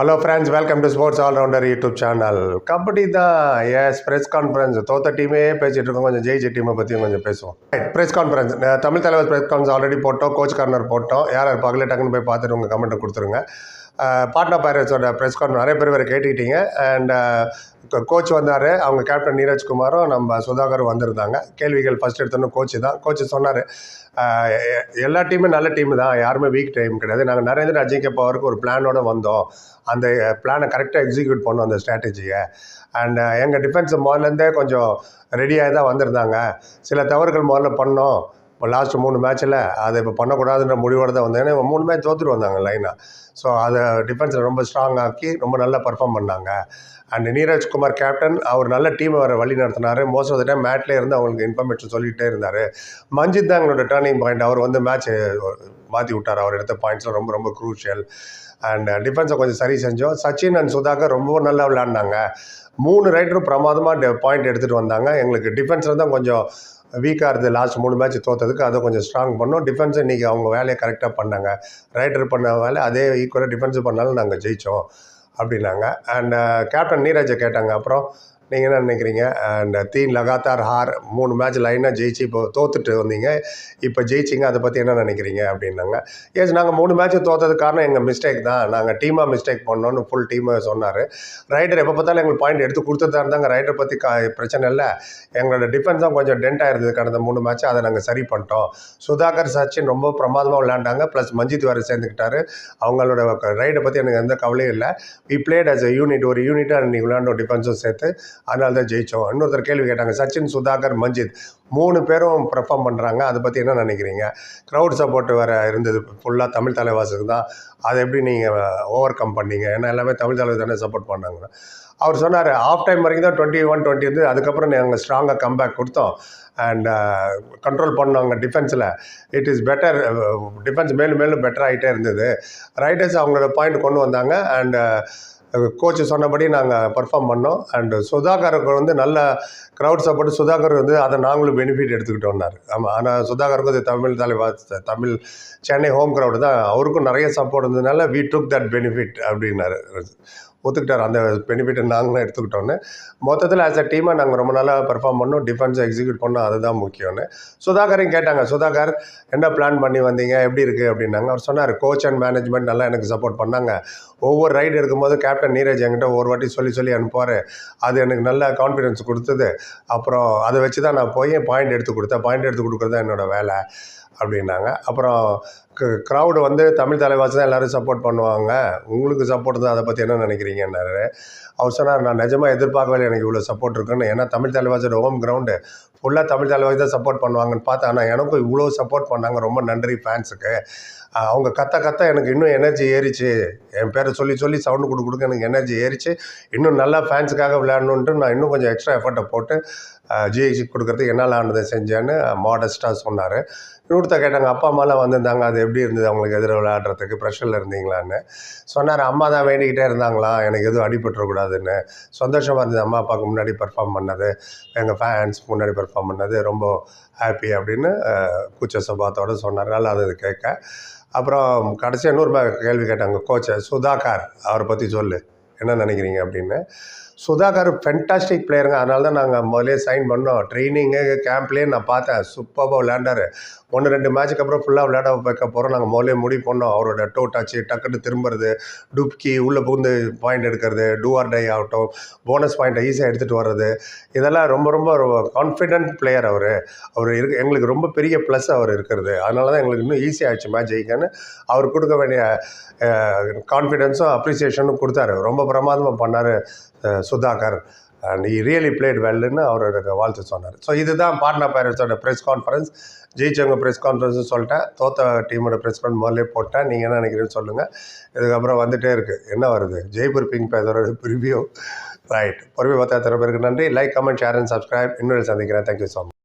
Hello friends welcome to sports allrounder YouTube channel kabaddi தான் yes press conference தோத்த டீமே பேசிகிட்டு இருக்கோம். கொஞ்சம் ஜெயிச்ச டீமை பற்றியும் கொஞ்சம் பேசுவோம். ப்ரெஸ் கான்ஃபரன்ஸ் தமிழ் தலைவர் ப்ரெஸ் கான்ஃபரன்ஸ் ஆல்ரெடி போட்டோம். கோச் கார்னர் போட்டோம். யார் யார் பார்க்கல டக்குன்னு போய் பார்த்துட்டு உங்கள் கமெண்ட்டை கொடுத்துருங்க. பாட்னா பைரட்ஸோட ப்ரெஸ் கான்ஃபரன்ஸ் நிறைய பேர் வேறு கேட்டுக்கிட்டீங்க. அண்ட் கோச் வந்தார். அவங்க கேப்டன் நீரஜ்குமாரும் நம்ம சுதாகரும் வந்திருந்தாங்க. கேள்விகள் ஃபஸ்ட் எடுத்தோன்னு கோச் தான். கோச் சொன்னார் எல்லா டீமும் நல்ல டீம் தான். யாருமே வீக் டைம் கிடையாது. நாங்கள் நரேந்திர அஜிங்க பவருக்கு ஒரு பிளானோட வந்தோம். அந்த பிளானை கரெக்டாக எக்ஸிக்யூட் பண்ணோம் அந்த ஸ்ட்ராட்டஜியை அண்ட் எங்கள் டிஃபென்ஸ் முதல்லேருந்தே கொஞ்சம் ரெடியாக தான் வந்திருந்தாங்க. சில தவறுகள் முதல்ல பண்ணோம். இப்போ லாஸ்ட் மூணு மேட்ச்சில் அதை இப்போ பண்ணக்கூடாதுன்ற முடிவோடு தான் வந்தாங்க ஏன்னா மூணு மேட்ச் தோற்றுட்டு வந்தாங்க லைனாக ஸோ அதை டிஃபென்ஸில் ரொம்ப ஸ்ட்ராங் ஆக்கி ரொம்ப நல்லா பர்ஃபார்ம் பண்ணாங்க. அண்ட் நீரஜ்குமார் கேப்டன் அவர் நல்ல டீமை வர வழி நடத்தினார். மோஸ்ட் ஆஃப் த டைம் மேட்லேயே இருந்து அவங்களுக்கு இன்ஃபர்மேஷன் சொல்லிகிட்டே இருந்தார். மஞ்சித் தான் எங்களோட டேர்னிங் பாயிண்ட் அவர் வந்து மேட்ச் மாற்றி விட்டார். அவர் எடுத்த பாயிண்ட்ஸ்லாம் ரொம்ப ரொம்ப குரூஷியல் அண்ட் டிஃபென்ஸை கொஞ்சம் சரி செஞ்சோம். சச்சின் அண்ட் சுதாகர் ரொம்ப நல்லா விளாண்டாங்க மூணு ரைடரும் பிரமாதமாக பாயிண்ட் எடுத்துகிட்டு வந்தாங்க. எங்களுக்கு டிஃபென்ஸில் தான் கொஞ்சம் வீக்காக இருந்தது. லாஸ்ட் மூணு மேட்ச் தோற்றதுக்கு அதை கொஞ்சம் ஸ்ட்ராங் பண்ணோம். டிஃபென்ஸ் இன்றைக்கி அவங்க வேலையை கரெக்டாக பண்ணாங்க. ரைடர் பண்ண வேலை அதே ஈக்குவலாக டிஃபென்ஸ் பண்ணாலும் நாங்கள் ஜெயித்தோம் அப்படின்னாங்க. அண்ட் கேப்டன் uh, நீரஜை கேட்டாங்க. அப்புறம் நீங்கள் என்ன நினைக்கிறீங்க? அண்ட் தீன் லகாத்தார் ஹார் மூணு மேட்ச் லைனாக ஜெயிச்சு இப்போ தோத்துட்டு வந்தீங்க. இப்போ ஜெயிச்சிங்க அதை பற்றி என்ன நினைக்கிறீங்க? அப்படின்னாங்க. எஸ் நாங்கள் மூணு மேட்ச் தோத்தது காரணம் எங்கள் மிஸ்டேக் தான். நாங்கள் டீமாக மிஸ்டேக் பண்ணோன்னு ஃபுல் டீமை சொன்னார். ரைடர் எப்போ பார்த்தாலும் எங்களுக்கு பாயிண்ட் எடுத்து கொடுத்துட்டு இருந்தாங்க ரைடர் பற்றி கா பிரச்சனை இல்லை. எங்களோட டிஃபென்ஸ் தான் கொஞ்சம் டென்ட் ஆயிருந்தது கடந்த மூணு மேட்ச் அதை நாங்கள் சரி பண்ணிட்டோம். சுதாகர் சச்சின் ரொம்ப பிரமாதமாக விளையாண்டாங்க. ப்ளஸ் மஞ்சித் வேறு சேர்ந்துக்கிட்டாரு. அவங்களோட ரைடை பற்றி எனக்கு எந்த கவலையும் இல்லை. We played as a unit ஒரு யூனிட்டாக அன்றைக்கி விளையாண்டோம் டிஃபென்ஸும் சேர்த்து. அதனால தான் ஜெயித்தோம் இன்னொருத்தர் கேள்வி கேட்டாங்க சச்சின் சுதாகர் மஞ்சித் மூணு பேரும் பெர்ஃபார்ம் பண்ணுறாங்க அதை பற்றி என்ன நினைக்கிறீங்க? க்ரௌட் சப்போர்ட் வேறு இருந்தது. ஃபுல்லாக தமிழ் தலைவாசுக்கு தான். அதை எப்படி நீங்கள் ஓவர் கம் பண்ணீங்க? ஏன்னா எல்லாமே தமிழ் தலைவர் தானே சப்போர்ட் பண்ணாங்க. அவர் சொன்னார் ஆஃப் டைம் வரைக்கும் தான் டுவெண்ட்டி ஒன் டுவெண்ட்டி வந்து அதுக்கப்புறம் நாங்கள் ஸ்ட்ராங்காக கம்பேக் கொடுத்தோம். அண்ட் கண்ட்ரோல் பண்ணாங்க டிஃபென்ஸில் இட் இஸ் பெட்டர் டிஃபென்ஸ் மேலும் மேலும் பெட்டர் ஆகிட்டே இருந்தது. ரைடர்ஸ் அவங்களோட பாயிண்ட் கொண்டு வந்தாங்க. அண்ட் கோச்சு சொன்னபடி நாங்கள் பர்ஃபார்ம் பண்ணோம். அண்டு சுதாகருக்கு வந்து நல்ல க்ரௌட் சப்போர்ட் சுதாகர் வந்து அதை நாங்களும் பெனிஃபிட் எடுத்துக்கிட்டோம்னார் ஆமாம் ஆனால் சுதாகருக்கும் அது தமிழ் தலைவா தமிழ் சென்னை ஹோம் க்ரௌடு தான். அவருக்கும் நிறைய சப்போர்ட் இருந்ததுனால வி டுக் தட் பெனிஃபிட் அப்படின்னாரு. ஒத்துக்கிட்டார். அந்த பெனிஃபிட்டை நாங்களும் எடுத்துக்கிட்டோன்னு மொத்தத்தில் ஆஸ் அ டீமாக நாங்கள் ரொம்ப நாளாக பெர்ஃபார்ம் பண்ணோம். டிஃபென்ஸை எக்ஸிக்யூட் பண்ணோம். அதுதான் முக்கியம்னு சுதாகரையும் கேட்டாங்க சுதாகர் என்ன பிளான் பண்ணி வந்தீங்க? எப்படி இருக்குது அப்படின்னாங்க. அவர் சொன்னார் கோச் அண்ட் மேனேஜ்மெண்ட் நல்லா எனக்கு சப்போர்ட் பண்ணாங்க. ஒவ்வொரு ரைடு எடுக்கும்போது கேப்டன் நீரஜ் என்கிட்ட ஒரு வாட்டி சொல்லி சொல்லி அனுப்புவார். அது எனக்கு நல்ல கான்ஃபிடென்ஸ் கொடுத்தது. அப்புறம் அதை வச்சு தான் நான் போய் பாயிண்ட் எடுத்து கொடுத்தேன். பாயிண்ட் எடுத்து கொடுக்குறது தான் என்னோடய வேலை. அப்படின்னாங்க. அப்புறம் க்ரௌடு வந்து தமிழ் தலைவாசி தான் எல்லோரும் சப்போர்ட் பண்ணுவாங்க. உங்களுக்கு சப்போர்ட் தான். அதை பற்றி என்ன நினைக்கிறீங்கன்னாரு அவர் சொன்னார் நான் நிஜமாக எதிர்பார்க்கவே எனக்கு இவ்வளோ சப்போர்ட் இருக்குன்னு. ஏன்னா தமிழ் தலைவாசியோட ஹோம் கிரவுண்டு ஃபுல்லாக தமிழ் தலைவாசி தான் சப்போர்ட் பண்ணுவாங்கன்னு பார்த்தா ஆனால் எனக்கும் இவ்வளோ சப்போர்ட் பண்ணாங்க. ரொம்ப நன்றி ஃபேன்ஸுக்கு அவங்க கத்த கத்த எனக்கு இன்னும் எனர்ஜி ஏறிச்சு. என் பேரை சொல்லி சொல்லி சவுண்டு கொடுக்க கொடுக்க எனக்கு எனர்ஜி ஏறிச்சு. இன்னும் நல்லா ஃபேன்ஸுக்காக விளையாடணுன்ட்டு நான் இன்னும் கொஞ்சம் எக்ஸ்ட்ரா எஃபர்ட்டை போட்டு ஜிஹெச்சி கொடுக்குறதுக்கு என்னால் ஆனதை செஞ்சேன்னு மாடஸ்ட்டாக சொன்னார். இன்னொருத்த கேட்டாங்க அப்பா அம்மாலாம் வந்திருந்தாங்க. அது எப்படி இருந்தது? அவங்களுக்கு எதிர விளையாடுறதுக்கு ப்ரெஷரில் இருந்தீங்களான்னு. சொன்னார் அம்மா தான் வேண்டிக்கிட்டே இருந்தாங்களா? எனக்கு எதுவும் அடிபட்டுறக்கூடாதுன்னு. சந்தோஷமாக இருந்தது. அம்மா அப்பாவுக்கு முன்னாடி பர்ஃபார்ம் பண்ணது. எங்கள் ஃபேன்ஸ் முன்னாடி பர்ஃபார்ம் பண்ணது ரொம்ப ஹாப்பி அப்படின்னு கூச்ச சுபாத்தோடு சொன்னார். நல்லா அது கேட்க. அப்புறம் கடைசியாக இன்னொரு கேள்வி கேட்டாங்க கோச்சை சுதாகர் அவரை பற்றி சொல்லு. என்ன நினைக்கிறீங்க அப்படின்னு? சுதாகர் ஃபென்டாஸ்டிக் பிளேயருங்க அதனால தான் நாங்கள் முதலே சைன் பண்ணோம். ட்ரைனிங்கு கேம்ப்லேயே நான் பார்த்தேன். சூப்பராக விளையாண்டாரு. ஒன்று ரெண்டு மேட்ச்சுக்கு அப்புறம் ஃபுல்லாக விளையாட வைக்க போகிறோம் நாங்கள் முதலே முடிவு பண்ணோம் அவரோட டோ டச்சு டக்குன்னு திரும்புறது டுப்கி உள்ளே புகுந்து பாயிண்ட் எடுக்கிறது டூ ஆர் டை ஆகட்டும் போனஸ் பாயிண்ட்டை ஈஸியாக எடுத்துகிட்டு வர்றது. இதெல்லாம் ரொம்ப ரொம்ப கான்ஃபிடென்ட் பிளேயர் அவர். அவர் இருக்கு எங்களுக்கு ரொம்ப பெரிய ப்ளஸ் அவர் இருக்கிறது. அதனால தான் எங்களுக்கு இன்னும் ஈஸியாகிடுச்சு மேட்ச் ஜெயிக்கன்னு அவர் கொடுக்க வேண்டிய கான்ஃபிடென்ஸும் அப்ரிசியேஷனும் கொடுத்தாரு. ரொம்ப பிரமாதமாக பண்ணார் Sudhakar. And he really played வெல்லுன்னு எனக்கு வாழ்த்து சொன்னார். ஸோ இதுதான் பாட்னா பைரட்ஸோட ப்ரெஸ் கான்ஃபரன்ஸ் ஜெயிச்சவங்க ப்ரெஸ் கான்ஃபரன்ஸ்னு சொல்லிட்டேன். தோத்த டீமோட ப்ரெஸ் கான்ஃபரன்ஸ் முதல்ல போட்டேன். நீங்கள் என்ன நினைக்கிறீங்கன்னு சொல்லுங்கள் இதுக்கப்புறம் வந்துகிட்டே இருக்குது என்ன வருது? ஜெய்ப்பூர் பிங்க் பேதோட ரிவ்யூ ரைட் பொறுமை பார்த்தா எத்தனை பேருக்கு நன்றி. Like comment share and subscribe இன்னொரு சந்திக்கிறேன். Thank you so much